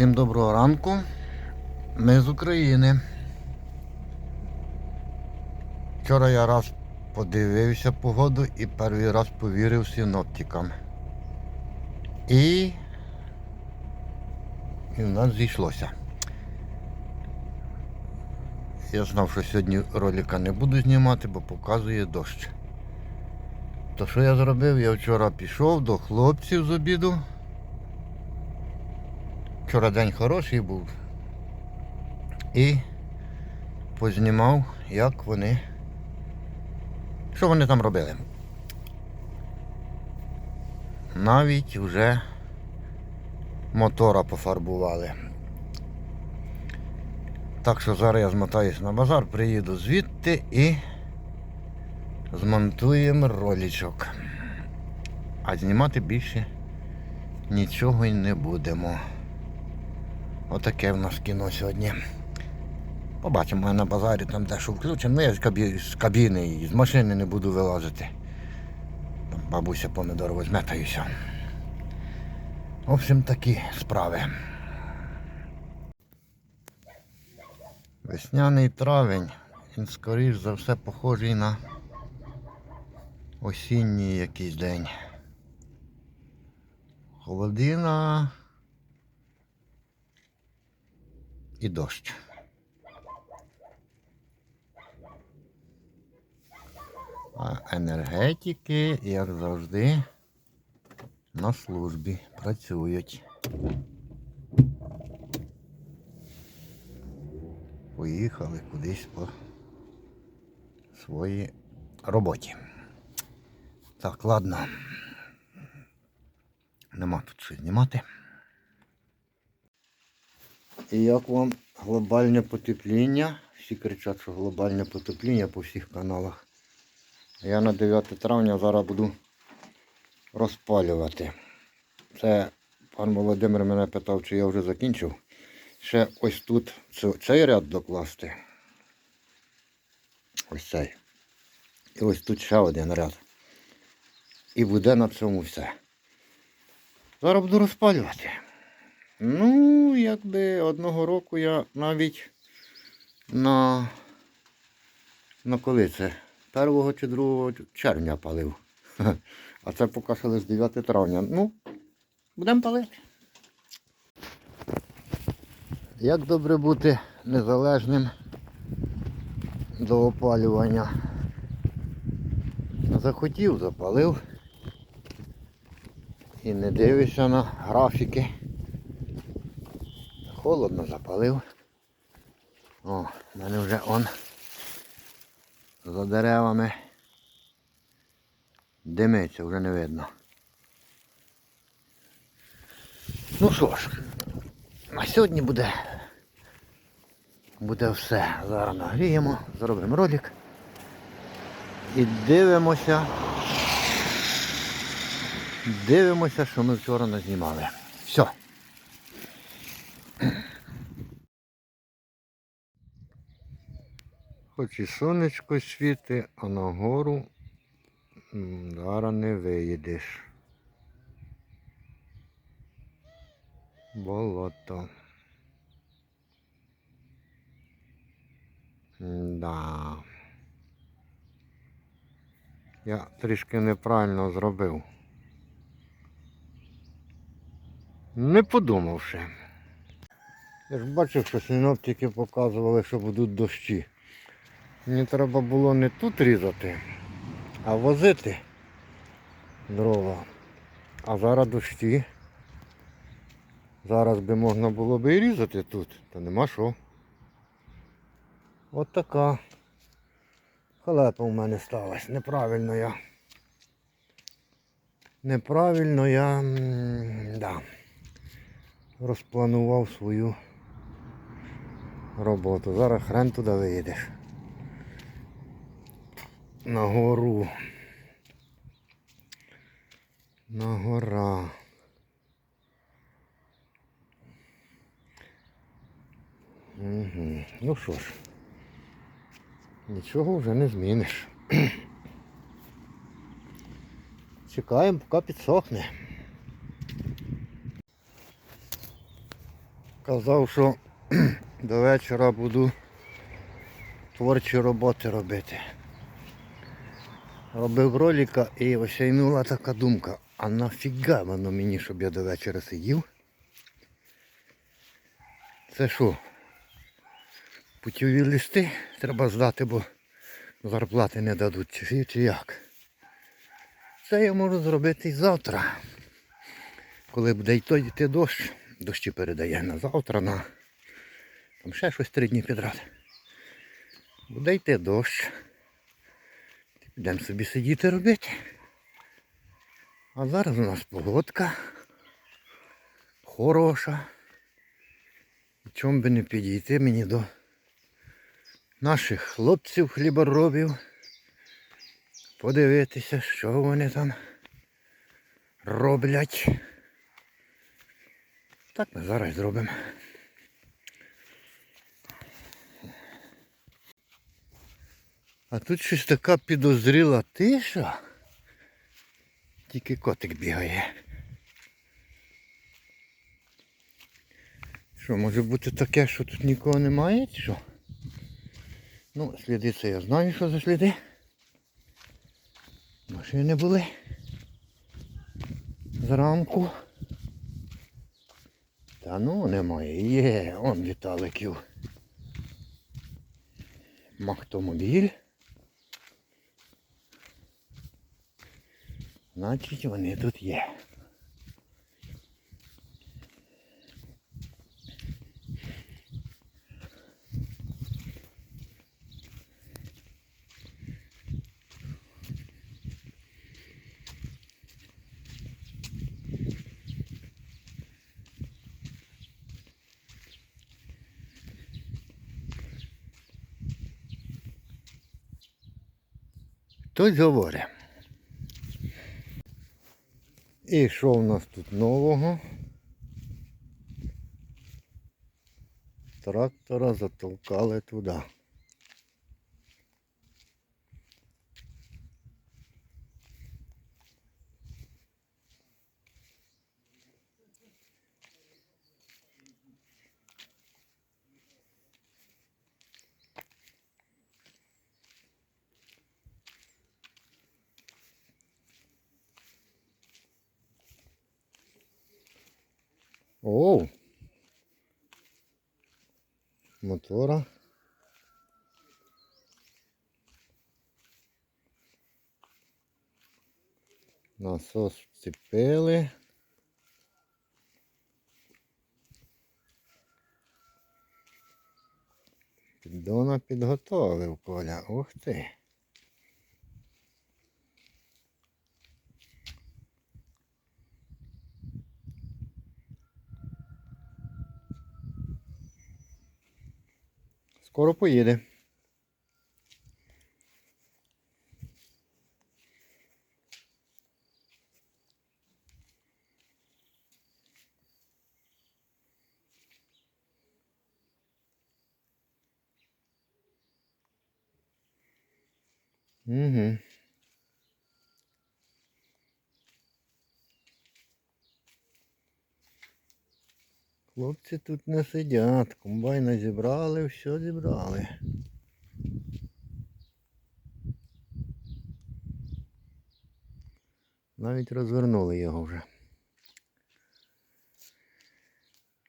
Всім доброго ранку. Ми з України. Вчора я раз подивився погоду і перший раз повірив синоптикам. І, і в нас зійшлося. Я знав, що сьогодні ролика не буду знімати, бо показує дощ. То що я зробив? Я вчора пішов до хлопців з обіду. Вчора день хороший був. І познімав, як вони. Що вони там робили. Навіть вже мотора пофарбували. Так що зараз я змотаюсь на базар, приїду звідти і змонтуємо ролічок. А знімати більше нічого й не будемо. Отаке в нас кіно сьогодні. Побачимо я на базарі там дещо включимо. Ну я з, кабі... з кабіни і з машини не буду вилазити. Там бабуся помидор возьме та і все. В общем, такі справи. Весняний травень, він скоріш за все похожий на осінній якийсь день. Холодина і дощ. А енергетики, як завжди, на службі працюють. Поїхали кудись по своїй роботі. Так, ладно. Нема тут що знімати. І як вам глобальне потепління? Всі кричать, що глобальне потепління по всіх каналах. Я на 9 травня зараз буду розпалювати. Це пан Володимир мене питав, чи я вже закінчив. Ще ось тут цей ряд докласти. Ось цей. І ось тут ще один ряд. І буде на цьому все. Зараз буду розпалювати. Ну, якби одного року я навіть на, на коли це? 1 чи 2 червня палив. А це поки що лише 9 травня. Ну, будемо палити. Як добре бути незалежним до опалювання? Захотів, запалив. І не дивишся на графіки. Холодно запалив. О, в мене вже он за деревами димиться, вже не видно. Ну що ж, на сьогодні буде буде все. Зараз нагріємо, зробимо ролик і дивимося. Дивимося, що ми вчора назнімали. Все. Хоч і сонечко світи, а на гору зараз не виїдеш. Болото. Да. Я трішки неправильно зробив. Не подумавши. Я ж бачив, що синоптики показували, що будуть дощі. Мені треба було не тут різати, а возити дрова. А зараз дощі. Зараз би можна було би і різати тут, та нема що. От така халепа у мене сталася. Неправильно я. Неправильно я да, розпланував свою роботу. Зараз хрен туди виїдеш. На гору. На гора. Угу. Ну що ж, нічого вже не зміниш. Чекаємо, поки підсохне. Казав, що до вечора буду творчі роботи робити. Робив ролика і осяйнула така думка. А нафіга воно мені, щоб я до вечора сидів? Це що? Путіві листи треба здати, бо зарплати не дадуть, чи, чи як. Це я можу зробити і завтра. Коли буде йти, йти дощ, дощі передає на завтра, на там ще щось три дні підряд. Буде йти дощ. Підемо собі сидіти робити. А зараз у нас погодка хороша. Чому би не підійти мені до наших хлопців хліборобів, подивитися, що вони там роблять. Так ми зараз зробимо. А тут щось така підозріла тиша. Тільки котик бігає. Що, може бути таке, що тут нікого немає, що? Ну, сліди це я знаю, що за сліди. Машини були. Зранку. Та ну немає. Є, он Віталиків. Махтомобіль. Значить вони тут є. Хтось говорить. І що в нас тут нового? Трактора затолкали туди. Оу. Мотора. Насос вцепили. Піддона підготовив Коля. Ух ти. Скоро поїде. Угу. Хлопці тут не сидять, комбайна зібрали, все зібрали. Навіть розвернули його вже.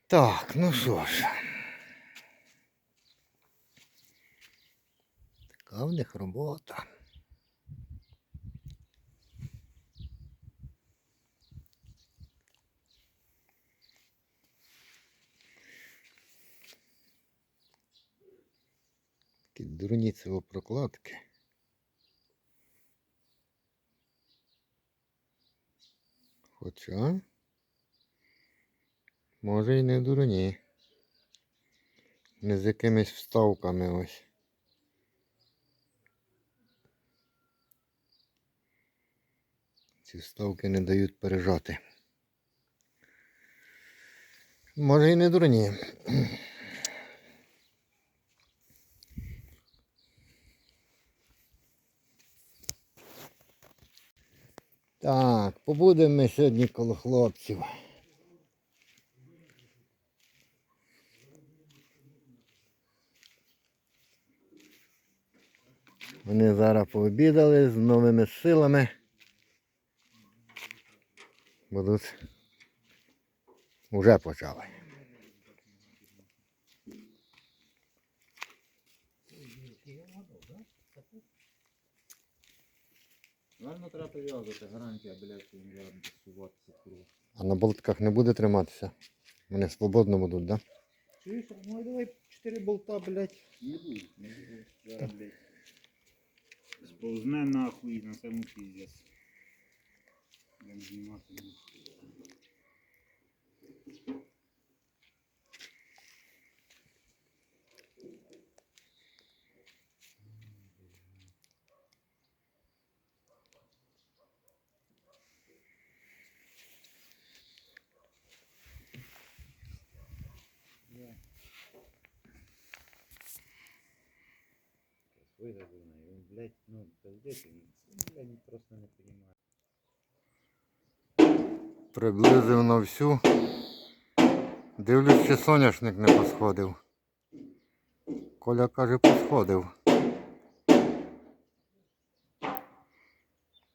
Так, ну що ж. Така в них робота. Такі дурні прокладки. Хоча, може і не дурні. Не з якимись вставками ось. Ці вставки не дають пережати. Може і не дурні. Так, побудемо ми сьогодні коло хлопців. Вони зараз пообідали з новими силами. Будуть Уже почали. Реально треба прив'язувати, гарантія, блядь, він зараз суватися круг. А на болтках не буде триматися. Вони свободно будуть? Да? Чуєш, ну давай 4 болта, блядь. Не буде, не буде. Да, блядь. Сповзне нахуй на саму піздець. Будемо знімати. Вигадуваний, він, блядь, ну, блядь, він просто не розуміє. Приблизив на всю. Дивлюсь, чи соняшник не посходив. Коля каже, посходив.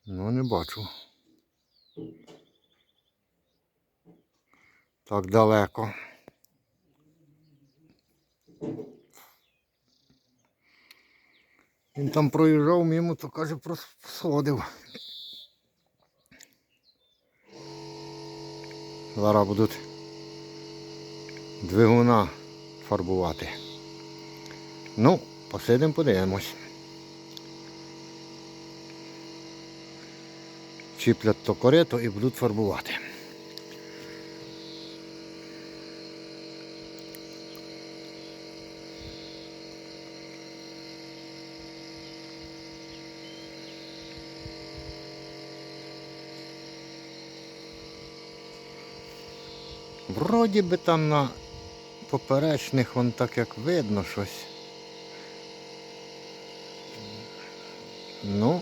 Ну, не бачу. Так далеко. Він там проїжджав мимо, то каже, прос- посходив. Зараз будуть двигуна фарбувати. Ну, посидимо, подивимось. Чіплять то корито і будуть фарбувати. Вроді би там на поперечних вон так як видно щось. Ну.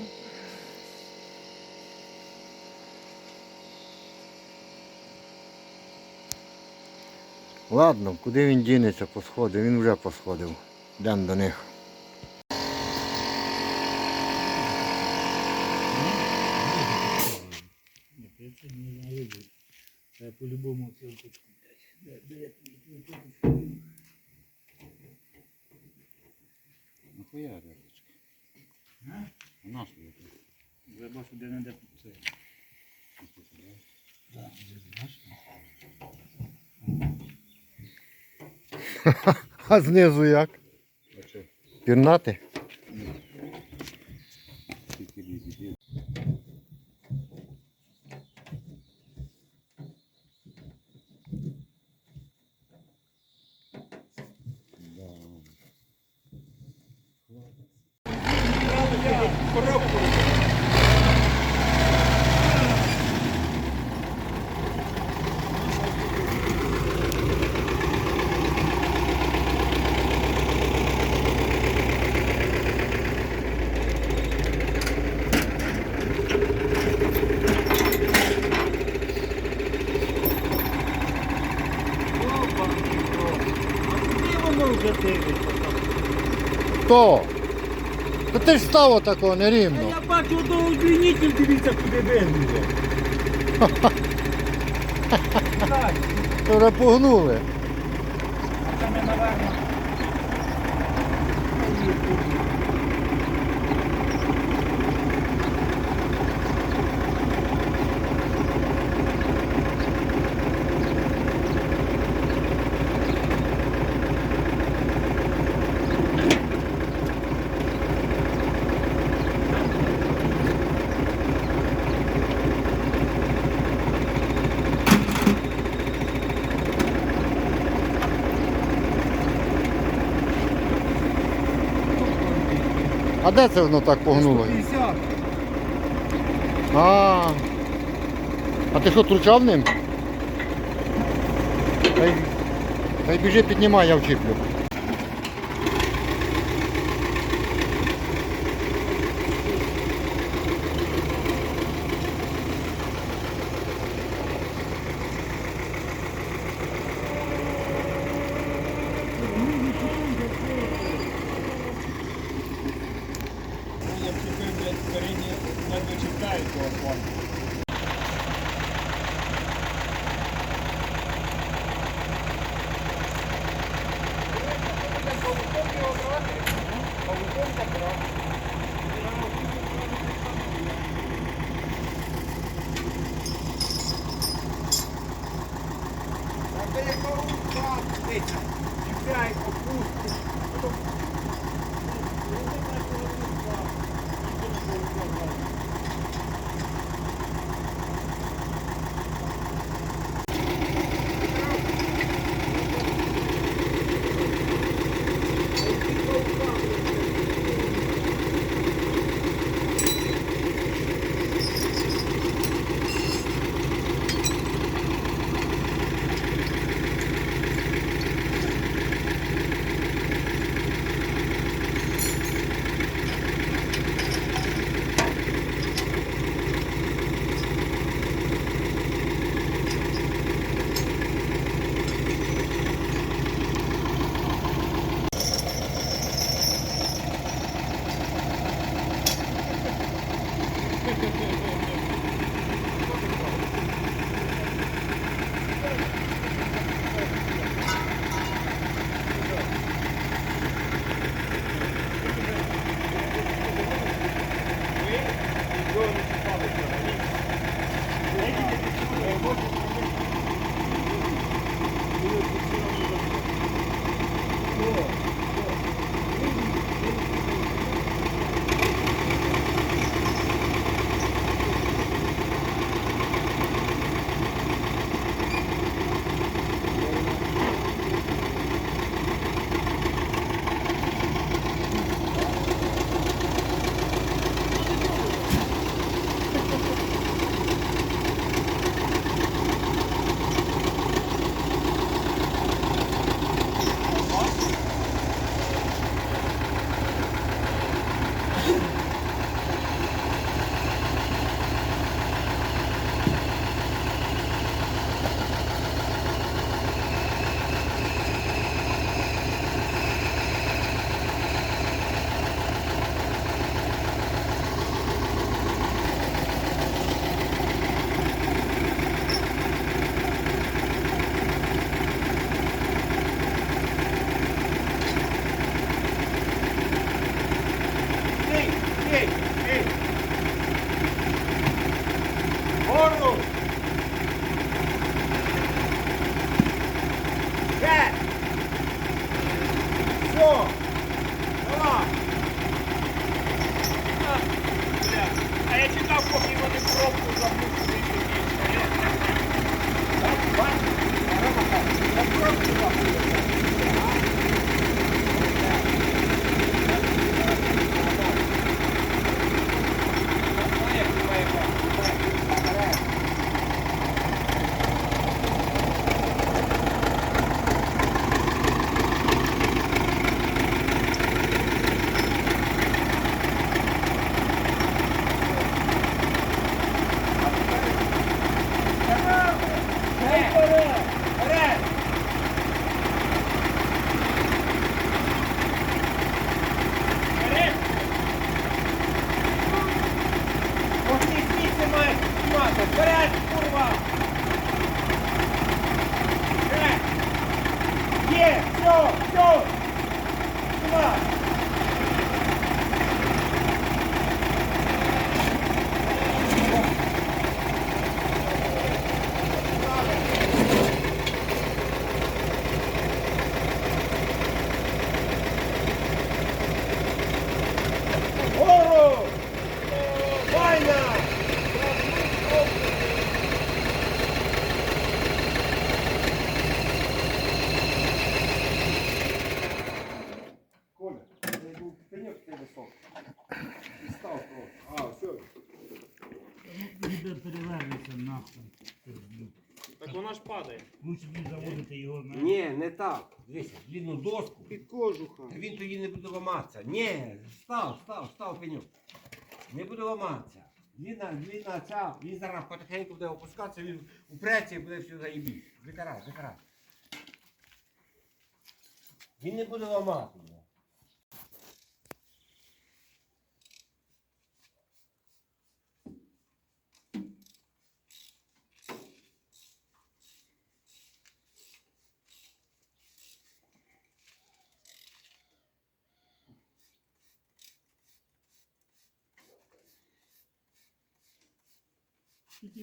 Ладно, куди він дінеться посходив? Він вже посходив. Йдемо до них. Ні, це це не налюбу. Це тут. Нахуя рядочки? А? У нас буде. Я бачу, де не де це. А знизу як? Пірнати? Тільки лізі. воно вже дивиться? Хто? Та ти ж став отако нерівно. Я бачу, до обвинитель, дивіться, куди вигнуло. То вже погнули. це ми, наверно. А де це воно так погнуло? 50. А. А ти що, тручав ним? Хай, хай біжи, піднімай, я вчіплю. Okay. Так вона ж падає. Лучше б заводити його на... Ні, не так. Дивися, длинну доску. Під кожуха. Він тоді не буде ламатися. Ні, став, став, став пенюк. Не буде ламатися. Він, на- ця, він зараз потихеньку буде опускатися, він упреться і буде все заїбіть. Закарай, закарай. Він не буде ламати.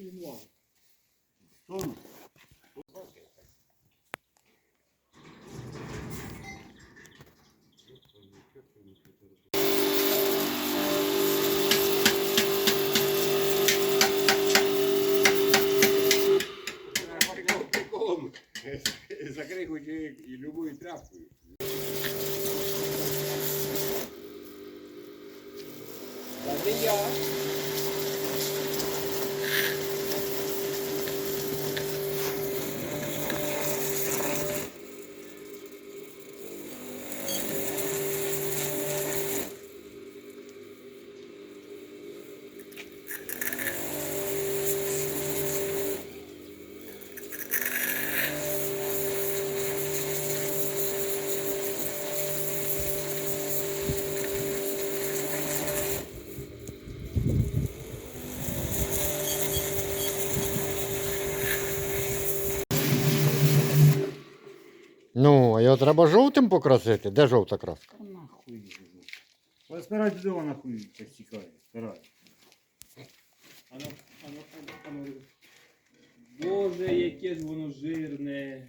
їм лазить. Сон. Закрикують і любою тряпкою. Його треба жовтим покрасити. Де жовта краска? Та нахуй його. Але де вона нахуй постікає. Спирай. Ано, ано, ано, ано. Боже, яке ж воно жирне.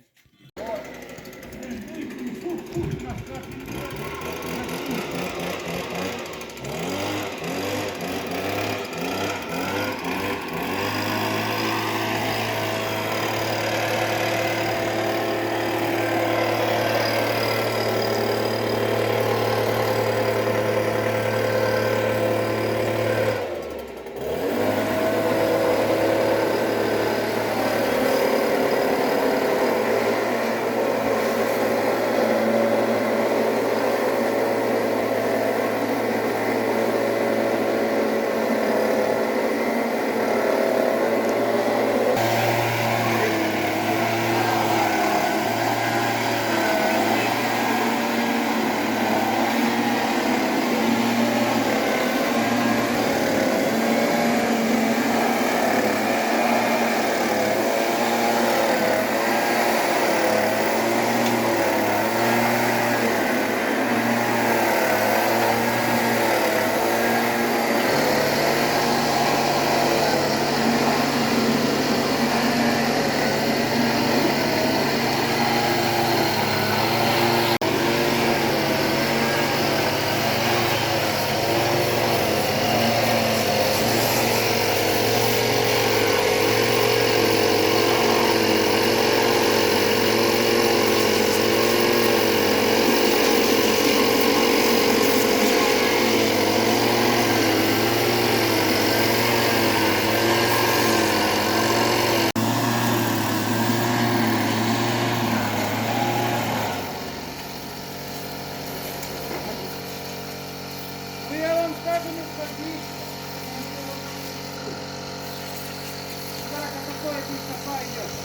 Якийсь така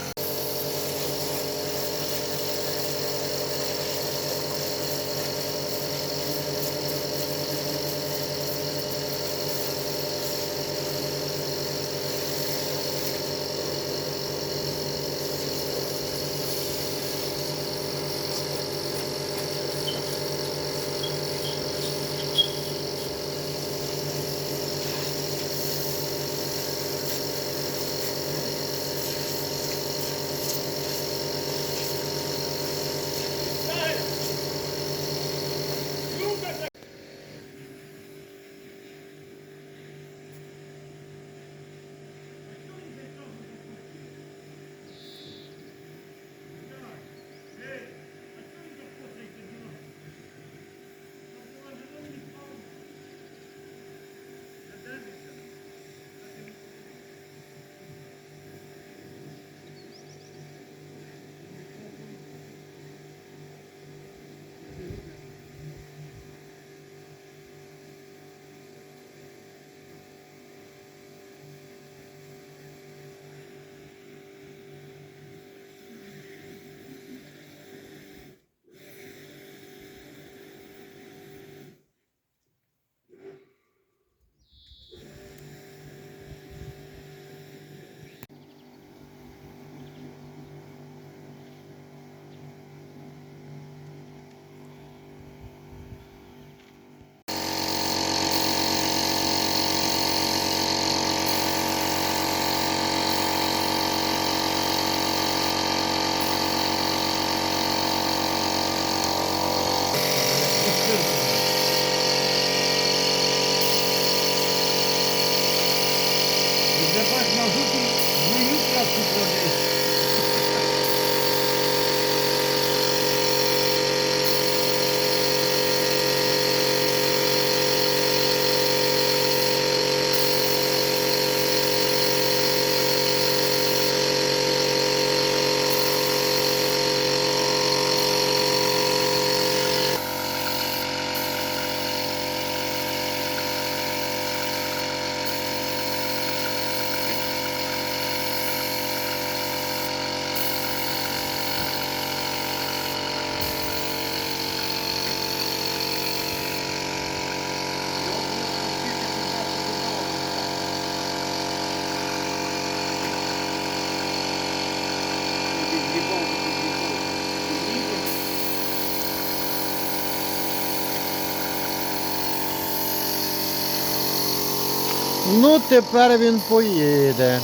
Ну, тепер він поїде.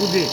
Куди?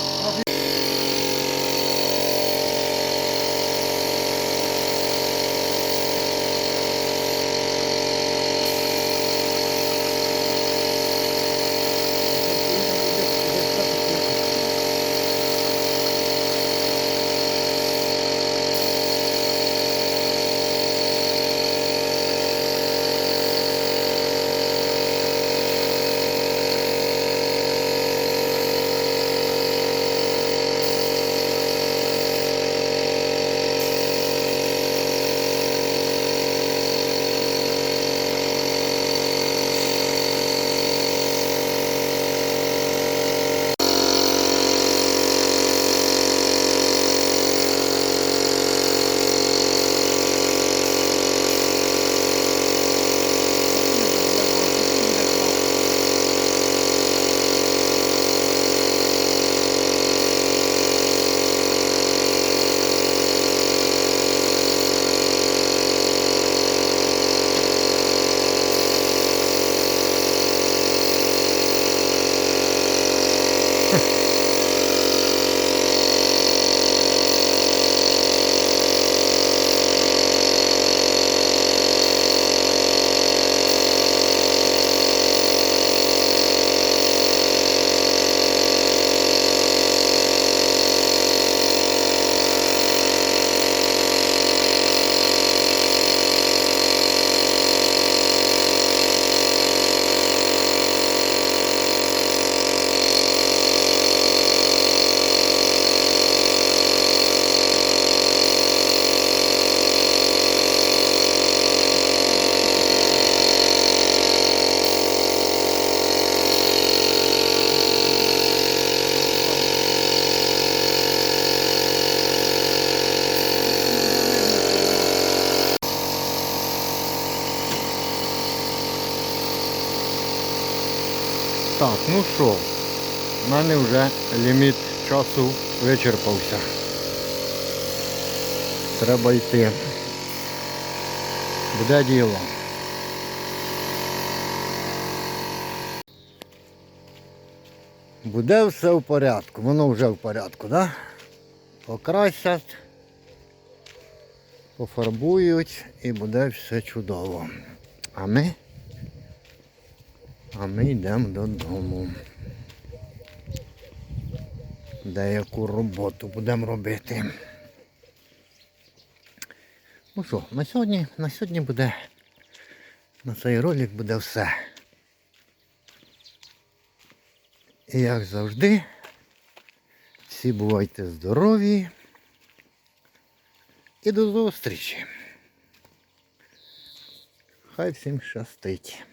Ну що, в мене вже ліміт часу вичерпався. Треба йти. Буде діло. Буде все в порядку. Воно вже в порядку? Да? Покрасять, пофарбують і буде все чудово. А ми? А ми йдемо додому. Деяку роботу будемо робити. Ну що, на сьогодні, на сьогодні буде, на цей ролик буде все. І як завжди, всі бувайте здорові і до зустрічі. Хай всім щастить.